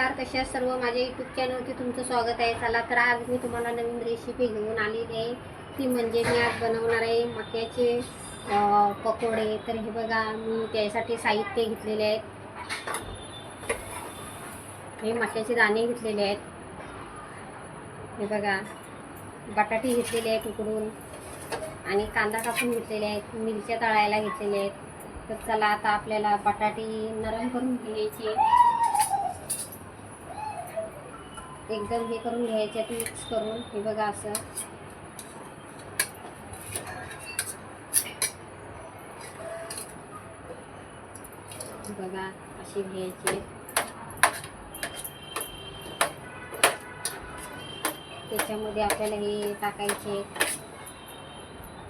नमस्कार कशा सर्व? माझ्या यूट्यूब चॅनलवरती तुमचं स्वागत आहे. चला तर आज मी तुम्हाला नवीन रेसिपी घेऊन आलेली आहे. ती म्हणजे मी आज बनवणार आहे मक्याचे पकोडे. तर हे बघा मी त्यासाठी साहित्य घेतलेले आहेत. हे मक्याचे दाणे घेतलेले आहेत. हे बघा बटाटे घेतलेले आहेत उकडून. आणि कांदा कापून घेतलेले आहेत. मिरच्या तळायला घेतलेल्या आहेत. तर चला आता आपल्याला बटाटे नरम करून घ्यायचे. एकदम हे करून घ्यायचे मिक्स करून हे बघा असं. बघा अशी घ्यायचे. त्याच्यामध्ये आपल्याला हे टाकायचे.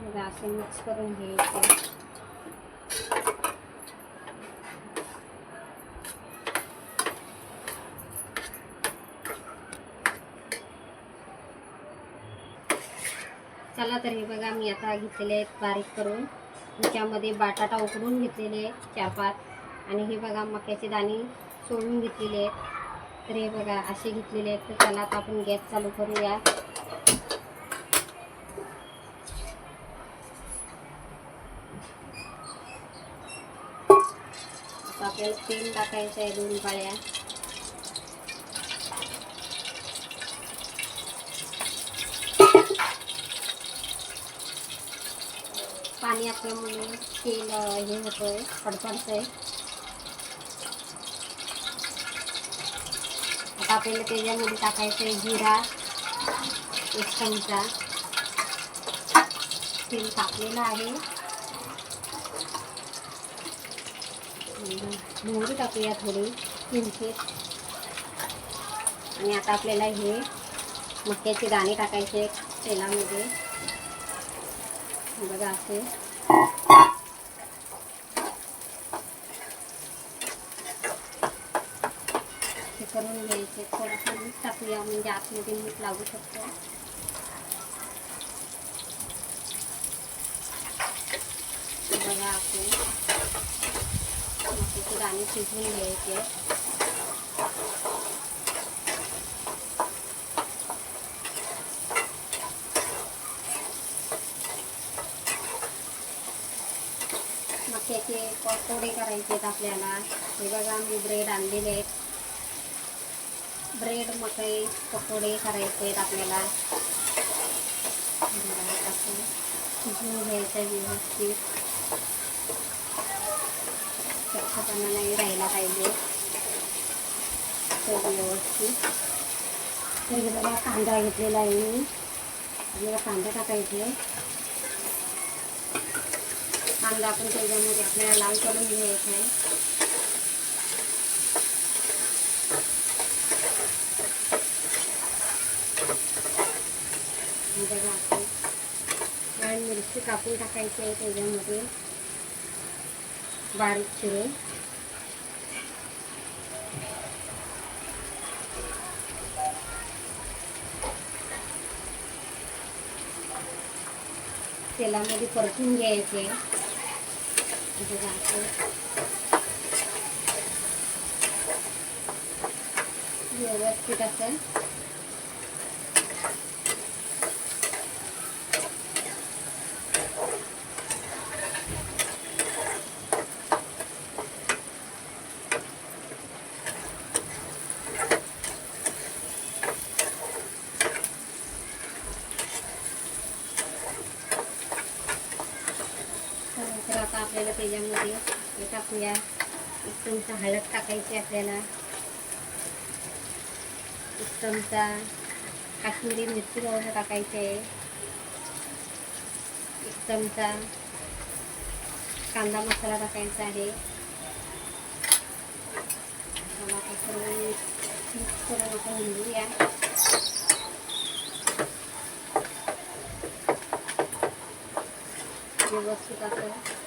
बघा असे मिक्स करून घ्यायचे. चला तर हे बघा मी आता घेतलेले आहेत बारीक करून. त्याच्यामध्ये बटाटा उकडून घेतलेले आहे चार पाच आणि हे बघा मक्याचे दाणे सोडून घेतलेले आहेत. तर हे बघा असे घेतलेले आहेत. तर चला आता आपण गॅस चालू करूया. आपल्याला तेल टाकायचं आहे दोन पाळ्या. पाणी असल्यामुळे तेल हे होतं आहे होतंय आहे आता आपल्याला त्याच्यामध्ये टाकायचं आहे जिरा एक चमचा. तेल टाकलेलं आहे. मोहरी टाकूया थोडी किंचित आणि आता आपल्याला हे मक्याचे दाणे टाकायचे तेलामध्ये. असे हे। करून मीठ टाकूया म्हणजे आतमध्ये मीठ लागू शकतो बघा आपण घ्यायचे पकोडे करायचे आहेत आपल्याला. हे बघा मी ब्रेड आणलेले आहेत. ब्रेड मकई पकोडे करायचे आहेत आपल्याला. हे शिजवून घ्यायचं आहे व्यवस्थित. स्वच्छपणा नाही राहिला पाहिजे. तो व्यवस्थित. तर बघा कांदा घेतलेला आहे मी. आपल्याला कांदा टाकायचे आहे. कांदा आपण त्याच्यामध्ये आपल्याला लाल करून घ्यायचा आहे बघा आपण कापून टाकायची आहे त्याच्यामध्ये बारीक चिरून. तेलामध्ये परतून घ्यायचे. व्यवस्थित असं तर आता आपल्याला त्याच्यामध्ये हे टाकूया. एक चमचा हळद टाकायची आपल्याला. एक चमचा काश्मीरी मिरची पावडर टाकायची आहे. एक चमचा कांदा मसाला टाकायचा आहे. मला मिक्स करून आपण व्यवस्थित असं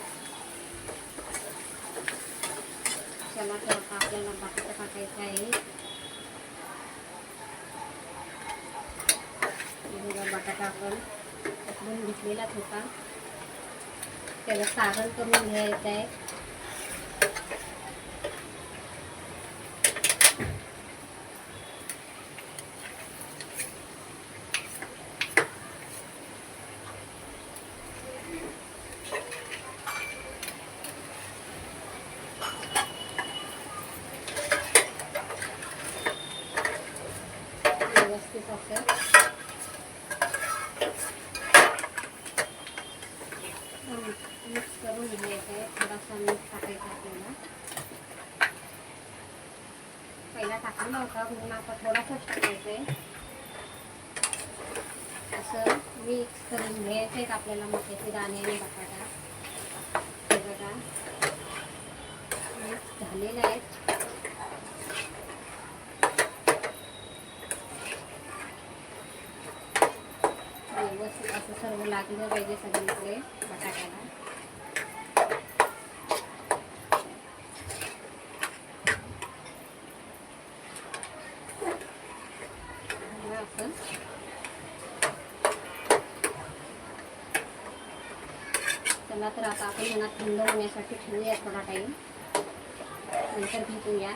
चला तर आता आपल्याला बटाटा टाकायचं आहे हे बघा बटाटा आपण उकडून घेतलेलाच होता त्याला सारण करून घ्यायचं आहे. असं मिक्स करून घ्यायचं आहे. थोडासा मीठ टाकायचा आपल्याला पहिला टाकलेला होता म्हणून आता थोडासाच टाकायचं आहे असं मिक्स करून घ्यायचं आहे आपल्याला मक्याचे दाणे आणि बटाटा. हे बघा. मिक्स झालेला आहे सर्व लागलं पाहिजे सगळीकडे बटाट्याला. आपण. चला तर आता आपण यांना थंड होण्यासाठी ठेवूया थोडा टाईम नंतर भेटूया.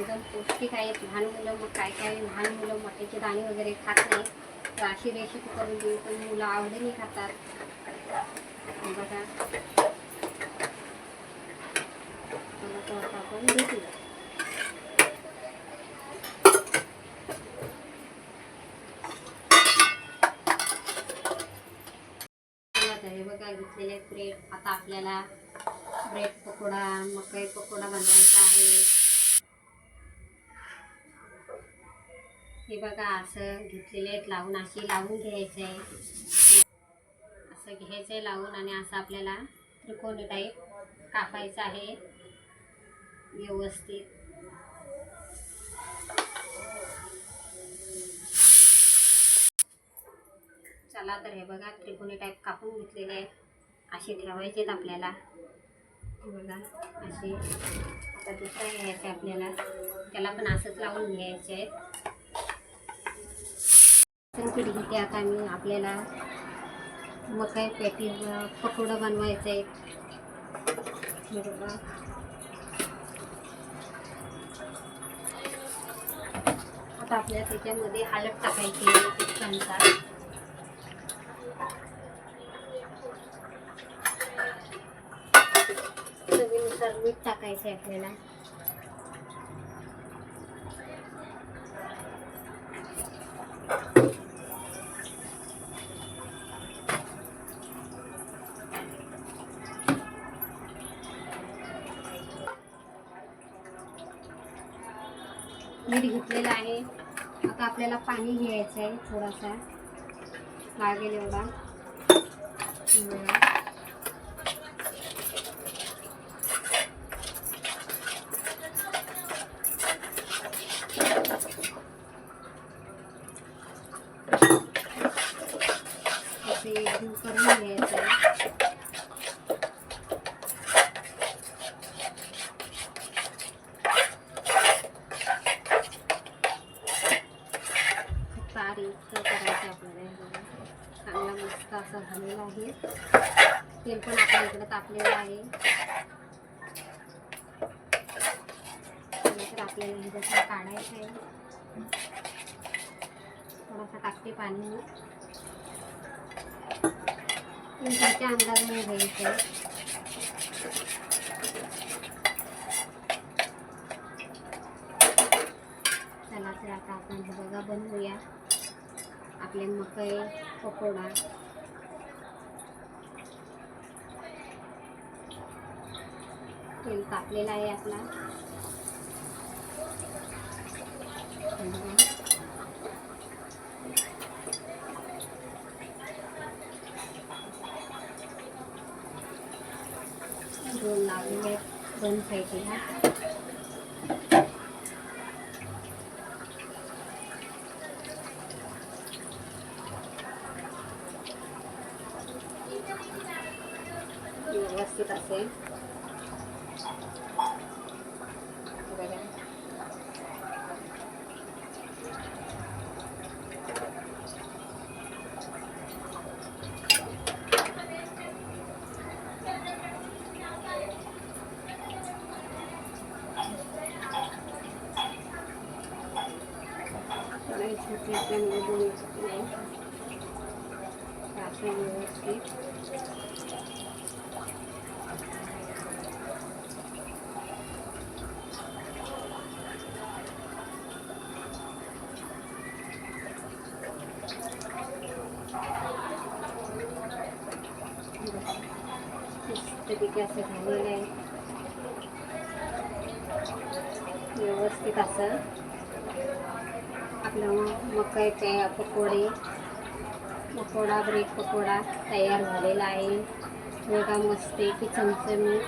एकदम पौष्टिक आहेत लहान मुलं मग काय काय लहान मुलं मक्याचे दाणे वगैरे खात नाही तर अशी रेसिपी करून देऊ पण मुलं आवडीने खातात. बघा. आपण भेटूया. हे बघा घेतलेले ब्रेड आता आपल्याला ब्रेड पकोडा मकई पकोडा बनवायचा आहे. हे बघा असं घेतलेले आहेत लावून अशी लावून घ्यायचं आहे असं घ्यायचं आहे लावून आणि असं आपल्याला त्रिकोणी टाईप कापायचं आहे. व्यवस्थित. चला तर हे बघा त्रिकोणी टाईप कापून घेतलेले आहे असे ठेवायचे आहेत आपल्याला. हे बघा असे. आता दुसरा घ्यायचा आहे आपल्याला. त्याला पण असंच लावून घ्यायचे आहेत घेते आता मी आपल्याला मकई पॅटी पकोडं बनवायचं आहे बरोबर. आता आपल्याला त्याच्यामध्ये हळद टाकायची आहे एक चमचा. चवीनुसार मीठ टाकायचं आहे आपल्याला. मीठ घेतलेलं आहे. आता आपल्याला पाणी घ्यायचं आहे थोडासा. लागेल एवढा. करून घ्यायचं आहे बारीक करायचं आपल्याला हे बघा. चांगला मस्त असा झालेला आहे तेल पण आपल्या इकडे तापलेलं आहे नंतर आपल्याला हे जसं काढायचं आहे थोडासा टाकते पाणी. मी अंदाजाने घ्यायचं. चला तर आता आपण हे बघा बनवूया. आपले मकई पकोडा. तेल तापलेला आहे आपला. हे बघा. दोन लावलेले आहेत दोन साईडला व्यवस्थित असेल बघा. সাথে একটা নিয়ে নেই কাছে নিয়েছি এদিকে আছে ধনে নেই व्यवस्थित असं आपलं म- पकोडे पकोडा ब्रेड पकोडा तयार झालेला आहे. बघा मस्तपैकी चमचमीत.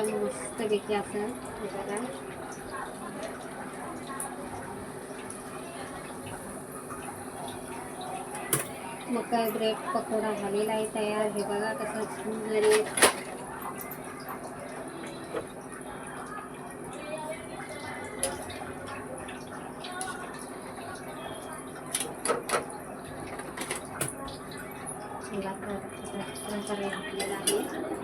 एकदम मस्तपैकी असं बघा मका ब्रेड पकोडा झालेला आहे तयार. हे बघा कसं सुंदर आहे थोडा प्रकारे घातलेला आहे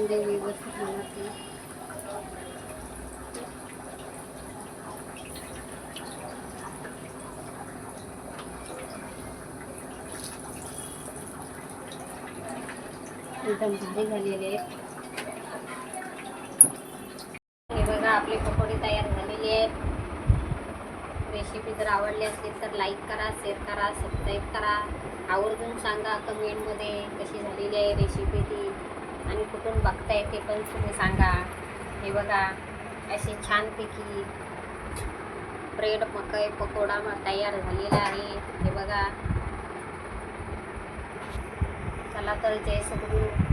सुकी व्यवस्थित होणार ते एकदम भारी झालेले आहेत. हे बघा आपले पकोडे तयार झालेले आहेत. रेसिपी जर आवडली असेल तर लाईक करा शेअर करा सबस्क्राईब करा. आवर्जून सांगा कमेंटमध्ये कशी झालेली आहे रेसिपी ती. आणि कुठून बघताय ते पण तुम्ही सांगा. हे बघा असे छानपैकी ब्रेड मकई पकोडा तयार झालेला आहे. हे बघा. चला तर जय सद्गुरू.